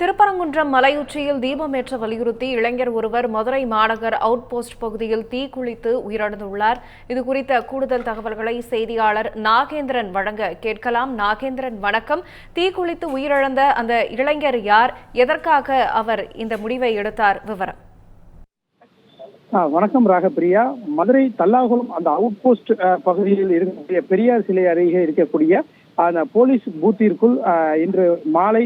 திருப்பரங்குன்றம் மலையுச்சியில் தீபமேற்ற வலியுறுத்தி இளைஞர் ஒருவர் மதுரை மாநகர் அவுட் போஸ்ட் பகுதியில் தீக்குளித்து உயிரிழந்துள்ளார். இது குறித்த கூடுதல் தகவல்களை செய்தியாளர் நாகேந்திரன் வழங்க கேட்கலாம். நாகேந்திரன் வணக்கம். தீக்குளித்து உயிரிழந்த அந்த இளைஞர் யார்? எதற்காக அவர் இந்த முடிவை எடுத்தார்? விவரம். வணக்கம் ராகப்பிரியா. மதுரை தல்லாகுளம் அந்த அவுட் போஸ்ட் பகுதியில் இருக்கக்கூடிய பெரியார் சிலை அருகே இருக்கக்கூடிய அந்த போலீஸ் பூத்திற்குள் இன்று மாலை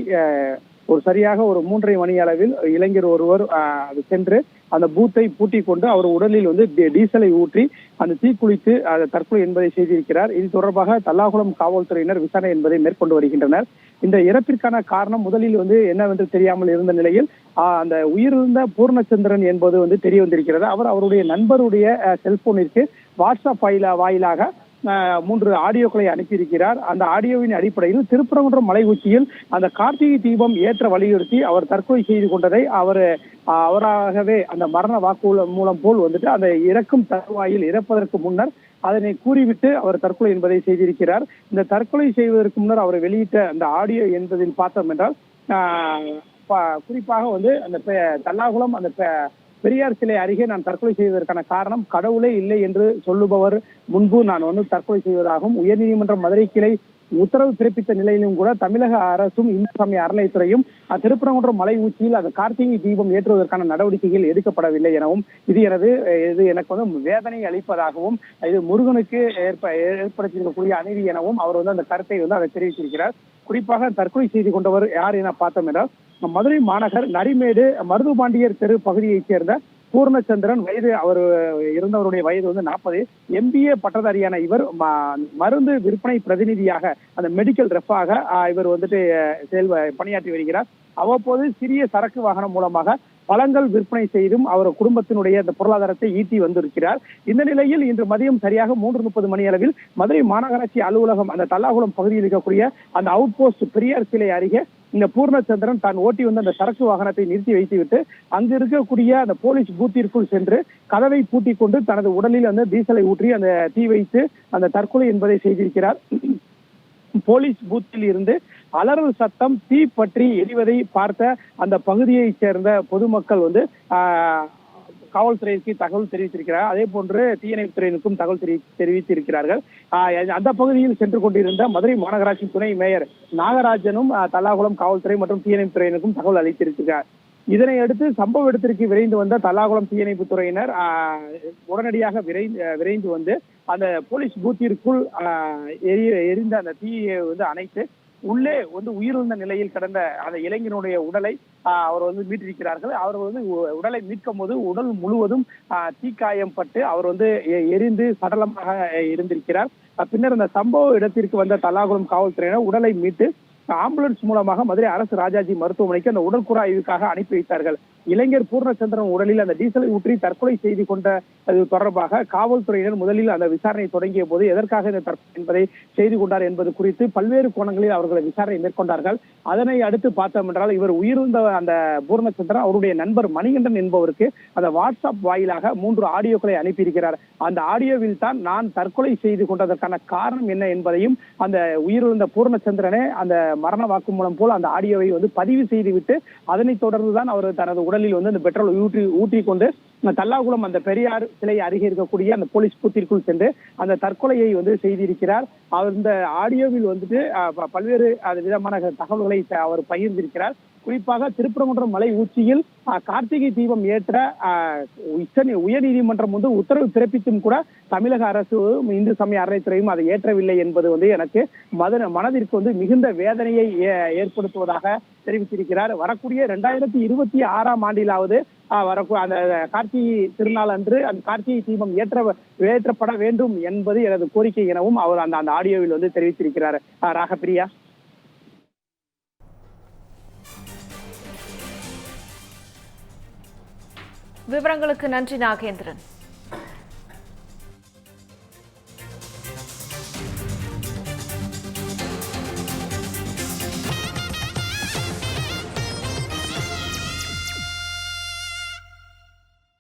ஒரு சரியாக ஒரு மூன்றரை மணி அளவில் இளைஞர் ஒருவர் அது சென்று அந்த பூத்தை பூட்டி கொண்டு அவர் உடலில் வந்து டீ- டீசலை ஊற்றி அந்த தீக்குளித்து அதை தற்கொலை என்பதை செய்திருக்கிறார். இது தொடர்பாக தல்லாகுளம் காவல்துறையினர் விசாரணை என்பதை மேற்கொண்டு வருகின்றனர். இந்த இறப்பிற்கான காரணம் முதலில் வந்து என்னவென்று தெரியாமல் இருந்த நிலையில் அந்த உயிரிழந்த பூர்ணச்சந்திரன் என்பது வந்து தெரிய வந்திருக்கிறது. அவர் அவருடைய நண்பருடைய செல்போனிற்கு வாட்ஸ்அப் வாயிலாக மூன்று ஆடியோக்களை அனுப்பியிருக்கிறார். அந்த ஆடியோவின் அடிப்படையில் திருப்பரங்குன்றம் மலை உச்சியில் அந்த கார்த்திகை தீபம் ஏற்ற வலியுறுத்தி அவர் தற்கொலை செய்து கொண்டதை அவர் அவராகவே அந்த மரண வாக்கு மூலம் போல் வந்துட்டு அந்த இறக்கும் தருவாயில் இறப்பதற்கு முன்னர் அதனை கூறிவிட்டு அவர் தற்கொலை என்பதை செய்திருக்கிறார். இந்த தற்கொலை செய்வதற்கு முன்னர் அவர் வெளியிட்ட அந்த ஆடியோ என்பதில் பார்த்தோம் என்றால் ஆஹ், குறிப்பாக வந்து அந்த பெ- தல்லாகுளம் அந்த பெ- பெரியார் சிலை அருகே நான் தற்கொலை செய்வதற்கான காரணம் கடவுளே இல்லை என்று சொல்லுபவர் முன்பு நான் வந்து தற்கொலை செய்வதாகவும் உயர்நீதிமன்றம் மதுரை கிளை உத்தரவு பிறப்பித்த நிலையிலும் கூட தமிழக அரசும் இந்து சமய அறநிலைத்துறையும் திருப்பரங்குன்றம் மலை உச்சியில் அந்த கார்த்திகை தீபம் ஏற்றுவதற்கான நடவடிக்கைகள் எடுக்கப்படவில்லை எனவும் இது எனது இது எனக்கு வந்து வேதனை அளிப்பதாகவும் இது முருகனுக்கு ஏற்ப ஏற்படுத்தியிருக்கக்கூடிய அநீதி எனவும் அவர் வந்து அந்த கருத்தை வந்து அதை தெரிவித்திருக்கிறார். குறிப்பாக தற்கொலை செய்து கொண்டவர் யார் என பார்த்தோம் என்றால் மதுரை மாநகர் நரிமேடு மருதுபாண்டியர் தெரு பகுதியைச் சேர்ந்த பூர்ணச்சந்திரன் வயது அவர் இருந்தவருடைய வயது வந்து நாற்பது. எம்பிஏ பட்டதாரியான இவர் மருந்து விற்பனை பிரதிநிதியாக அந்த மெடிக்கல் ரெஃபாக இவர் வந்துட்டு செயல் பணியாற்றி வருகிறார். அவ்வப்போது சிறிய சரக்கு வாகனம் மூலமாக பழங்கள் விற்பனை செய்தும் அவர் குடும்பத்தினுடைய அந்த பொருளாதாரத்தை ஈட்டி வந்திருக்கிறார். இந்த நிலையில் இன்று மதியம் சரியாக மூன்று முப்பது மணி அளவில் மதுரை மாநகராட்சி அலுவலகம் அந்த தல்லாகுளம் பகுதியில் இருக்கக்கூடிய அந்த அவுட் போஸ்ட் பெரியார் சிலை அருகே இந்த பூர்ணச்சந்திரன் தான் ஓட்டி வந்த அந்த சரக்கு வாகனத்தை நிறுத்தி வைத்துவிட்டு அங்கு இருக்கக்கூடிய அந்த போலீஸ் பூத்திற்குள் சென்று கதவை பூட்டி கொண்டு தனது உடலில் அந்த டீசலை ஊற்றி அந்த தீ வைத்து அந்த தற்கொலை என்பதை செய்திருக்கிறார். போலீஸ் பூத்தில் இருந்து அலறல் சத்தம் தீ பற்றி எரிவதை பார்த்த அந்த பகுதியைச் சேர்ந்த பொதுமக்கள் வந்து ஆஹ், காவல்துறைக்கு தகவல் தெரிவித்திருக்கிறார். அதே போன்று தீயணைப்பு துறையினருக்கும் தகவல் தெரி தெரிவித்திருக்கிறார்கள். அந்த பகுதியில் சென்று கொண்டிருந்த மதுரை மாநகராட்சி துணை மேயர் நாகராஜனும் தல்லாகுளம் காவல்துறை மற்றும் தீயணைப்பு துறையினருக்கும் தகவல் அளித்திருக்கிறார். இதனை அடுத்து சம்பவ இடத்திற்கு விரைந்து வந்த தல்லாகுளம் தீயணைப்பு துறையினர் உடனடியாக விரைந்து விரைந்து வந்து அந்த போலீஸ் பூத்திற்குள் எரிய எரிந்த அந்த தீயை வந்து அணைத்து உள்ளே வந்து உயிரிழந்த நிலையில் கிடந்த அந்த இளைஞனுடைய உடலை அவர் வந்து மீட்டிருக்கிறார்கள். அவர் வந்து உடலை மீட்கும் போது உடல் முழுவதும் ஆஹ், தீக்காயம் பட்டு அவர் வந்து எ- எரிந்து சடலமாக இருந்திருக்கிறார். பின்னர் அந்த சம்பவ இடத்திற்கு வந்த தலாகுளம் காவல்துறையினர் உடலை மீட்டு ஆம்புலன்ஸ் மூலமாக மதுரை அரசு ராஜாஜி மருத்துவமனைக்கு அந்த உடற்கூறாய்வுக்காக அனுப்பி வைத்தார்கள். இளைஞர் பூர்ணச்சந்திரன் உடலில் அந்த டீசலை ஊற்றி தற்கொலை செய்து கொண்ட அது தொடர்பாக காவல்துறையினர் முதலில் அந்த விசாரணை தொடங்கிய போது எதற்காக இந்த தற்கொலை என்பதை செய்து கொண்டார் என்பது குறித்து பல்வேறு கோணங்களில் அவர்கள் விசாரணை மேற்கொண்டார்கள். அதனை அடுத்து பார்த்தோம் என்றால் இவர் உயிரிழந்த அந்த பூர்ணச்சந்திரன் அவருடைய நண்பர் மணிகண்டன் என்பவருக்கு அந்த வாட்ஸ்அப் வாயிலாக மூன்று ஆடியோக்களை அனுப்பியிருக்கிறார். அந்த ஆடியோவில் தான் நான் தற்கொலை செய்து கொண்டதற்கான காரணம் என்ன என்பதையும் அந்த உயிரிழந்த பூர்ணச்சந்திரனே அந்த மரண வாக்குமூலம் போல் அந்த ஆடியோவை வந்து பதிவு செய்துவிட்டு அதனைத் தொடர்ந்து தான் அவர் தனது உடலில் வந்து அந்த பெட்ரோல் ஊற்றி ஊற்றி கொண்டு தல்லாகுளம் அந்த பெரியார் சிலை அருகே இருக்கக்கூடிய அந்த போலீஸ் பூத்திற்குள் சென்று அந்த தற்கொலையை வந்து செய்திருக்கிறார். அந்த இந்த ஆடியோவில் வந்துட்டு பல்வேறு விதமான தகவல்களை அவர் பகிர்ந்திருக்கிறார். குறிப்பாக திருப்பரங்குன்றம் மலை உச்சியில் கார்த்திகை தீபம் ஏற்ற உயர் நீதிமன்றம் உயர்நீதிமன்றம் வந்து உத்தரவு பிறப்பித்தும் கூட தமிழக அரசு இந்து சமய அறநிலைத்துறையும் அதை ஏற்றவில்லை என்பது வந்து எனக்கு மத மனதிற்கு வந்து மிகுந்த வேதனையை ஏ- ஏற்படுத்துவதாக தெரிவித்திருக்கிறார். வரக்கூடிய இரண்டாயிரத்தி இருபத்தி ஆறாம் ஆண்டிலாவது ஆஹ், அந்த கார்த்திகை திருநாள் அன்று அந்த கார்த்திகை தீபம் ஏற்ற ஏற்றப்பட வேண்டும் என்பது எனது கோரிக்கை எனவும் அவர் அந்த அந்த ஆடியோவில் வந்து தெரிவித்திருக்கிறார். ராகப்பிரியா. விவரங்களுக்கு நன்றி நாகேந்திரன்.